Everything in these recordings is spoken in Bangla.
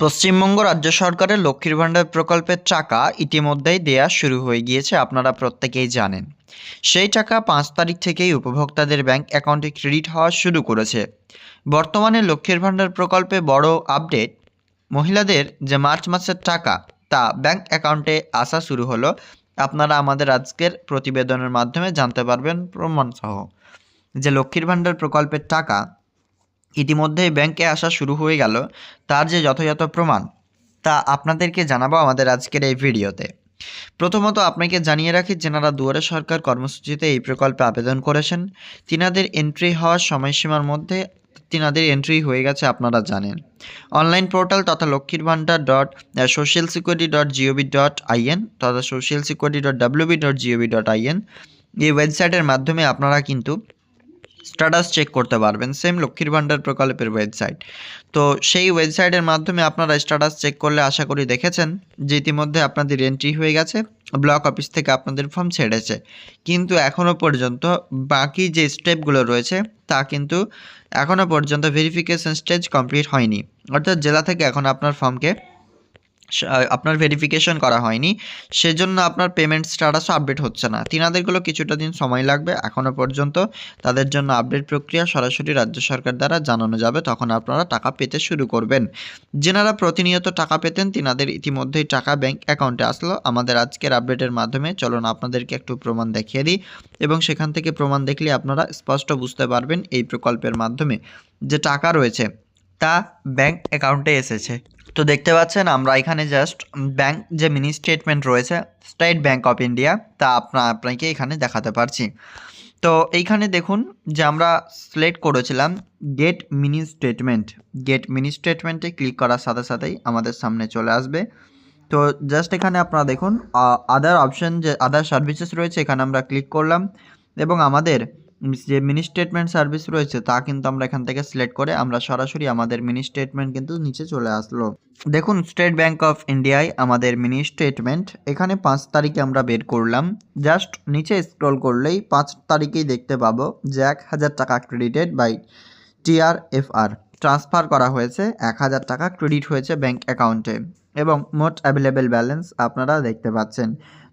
পশ্চিমবঙ্গ রাজ্য সরকারের লক্ষ্মীর ভাণ্ডার প্রকল্পের টাকা ইতিমধ্যেই দেয়া শুরু হয়ে গিয়েছে, আপনারা প্রত্যেকেই জানেন। সেই টাকা পাঁচ তারিখ থেকেই উপভোক্তাদের ব্যাংক অ্যাকাউন্টে ক্রেডিট হওয়া শুরু করেছে। বর্তমানে লক্ষ্মীর ভাণ্ডার প্রকল্পে বড় আপডেট, মহিলাদের যে মার্চ মাসের টাকা, তা ব্যাংক অ্যাকাউন্টে আসা শুরু হলো। আপনারা আমাদের আজকের প্রতিবেদনের মাধ্যমে জানতে পারবেন প্রমাণসহ যে লক্ষ্মীর ভাণ্ডার প্রকল্পের টাকা ইতিমধ্যেই ব্যাংকে আসা শুরু হয়ে গেল তার যে যথাযথ প্রমাণ, তা আপনাদেরকে জানাব আমাদের আজকের এই ভিডিওতে। প্রথমত আপনাকে জানিয়ে রাখি যেনারা দুয়ারে সরকার কর্মসূচিতে এই প্রকল্পে আবেদন করেছেন। তিনাদের এন্ট্রি হওয়ার সময়সীমার মধ্যে তিনাদের এন্ট্রি হয়ে গেছে আপনারা জানেন। অনলাইন পোর্টাল তথা লক্ষ্মীর ভান্ডার dot social security dot GOV dot IN তথা social security dot WB dot GOV dot IN এই ওয়েবসাইটের মাধ্যমে আপনারা কিন্তু স্ট্যাটাস চেক করতে পারবেন। সেম লক্ষ্মীর ভাণ্ডার প্রকল্পের ওয়েবসাইট তো সেই ওয়েবসাইটের মাধ্যমে আপনারা স্ট্যাটাস চেক করলে আশা করি দেখেছেন যে ইতিমধ্যে আপনাদের এন্ট্রি হয়ে গেছে ব্লক অফিস থেকে আপনাদের ফর্ম ছেড়েছে। কিন্তু এখনও পর্যন্ত বাকি যে স্টেপগুলো রয়েছে, তা কিন্তু এখনও পর্যন্ত ভেরিফিকেশন স্টেজ কমপ্লিট হয়নি। অর্থাৎ জেলা থেকে এখন আপনার ফর্মকে আপনার ভেরিফিকেশন করা হয়নি, সেজন্য আপনার পেমেন্ট স্ট্যাটাসও আপডেট হচ্ছে না। তিনাদেরগুলো কিছুটা দিন সময় লাগবে এখনও পর্যন্ত। তাদের জন্য আপডেট প্রক্রিয়া সরাসরি রাজ্য সরকার দ্বারা জানানো যাবে, তখন আপনারা টাকা পেতে শুরু করবেন। যেনারা প্রতিনিয়ত টাকা পেতেন, তিনাদের ইতিমধ্যেই টাকা ব্যাংক অ্যাকাউন্টে আসলো। আমাদের আজকের আপডেটের মাধ্যমে চলুন আপনাদেরকে একটু প্রমাণ দেখিয়ে দিই, এবং সেখান থেকে প্রমাণ দেখলে আপনারা স্পষ্ট বুঝতে পারবেন এই প্রকল্পের মাধ্যমে যে টাকা রয়েছে, তা ব্যাংক অ্যাকাউন্টে এসেছে। তো দেখতে পাচ্ছেন, আমরা এখানে জাস্ট ব্যাংক যে মিনি স্টেটমেন্ট রয়েছে স্টেট ব্যাংক অফ ইন্ডিয়া তা আপনা, আপনাকে এখানে দেখাতে পারছি। তো এইখানে দেখুন যে আমরা সিলেক্ট করেছিলাম get mini statement get mini স্টেটমেন্টে ক্লিক করার সাথে সাথেই আমাদের সামনে চলে আসবে। তো জাস্ট এখানে আপনারা দেখুন আদার অপশন যে আদার সার্ভিসেস রয়েছে, এখানে আমরা ক্লিক করলাম এবং আমাদের যে মিনি স্টেটমেন্ট সার্ভিস রয়েছে, তা কিন্তু আমরা এখান থেকে সিলেক্ট করে আমরা সরাসরি আমাদের মিনি স্টেটমেন্ট কিন্তু নিচে চলে আসলো। দেখুন স্টেট ব্যাংক অফ ইন্ডিয়ায় আমাদের মিনি স্টেটমেন্ট এখানে পাঁচ তারিখে আমরা বের করলাম। জাস্ট নিচে স্ক্রল করলেই পাঁচ তারিখেই দেখতে পাবো যে এক হাজার টাকা ক্রেডিটেড বাই টিআরএফআর ট্রান্সফার করা হয়েছে, এক হাজার টাকা ক্রেডিট হয়েছে ব্যাংক অ্যাকাউন্টে এবং মোট অ্যাভেলেবেল ব্যালেন্স আপনারা দেখতে পাচ্ছেন।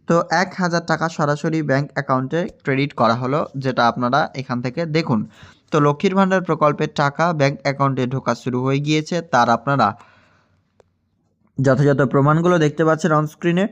তো এক হাজার টাকা সরাসরি ব্যাংক অ্যাকাউন্টে ক্রেডিট করা হলো, যেটা আপনারা এখান থেকে দেখুন। তো লক্ষ্মীর ভাণ্ডার প্রকল্পের টাকা ব্যাংক অ্যাকাউন্টে ঢোকা শুরু হয়ে গিয়েছে, তার আপনারা যথাযথ প্রমাণগুলো দেখতে পাচ্ছেন অনস্ক্রিনে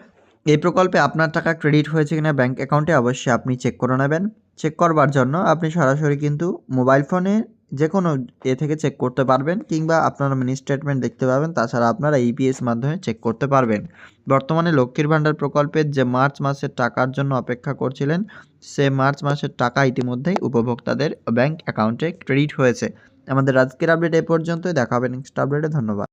এই প্রকল্পে আপনার টাকা ক্রেডিট হয়েছে কিনা ব্যাংক অ্যাকাউন্টে, অবশ্যই আপনি চেক করে নেবেন। চেক করবার জন্য আপনি সরাসরি কিন্তু মোবাইল ফোনে যে কোনো এ থেকে চেক করতে পারবেন কিংবা আপনারা মিনি স্টেটমেন্ট দেখতে পাবেন। তাছাড়া আপনারা ইপিএস মাধ্যমে চেক করতে পারবেন। বর্তমানে লক্ষ্মীর ভাণ্ডার প্রকল্পের যে মার্চ মাসের টাকার জন্য অপেক্ষা করছিলেন, সে মার্চ মাসের টাকা ইতিমধ্যেই উপভোক্তাদের ব্যাংক অ্যাকাউন্টে ক্রেডিট হয়েছে। আমাদের আজকের আপডেট এ পর্যন্তই। দেখা হবে নেক্সট আপডেটে ধন্যবাদ।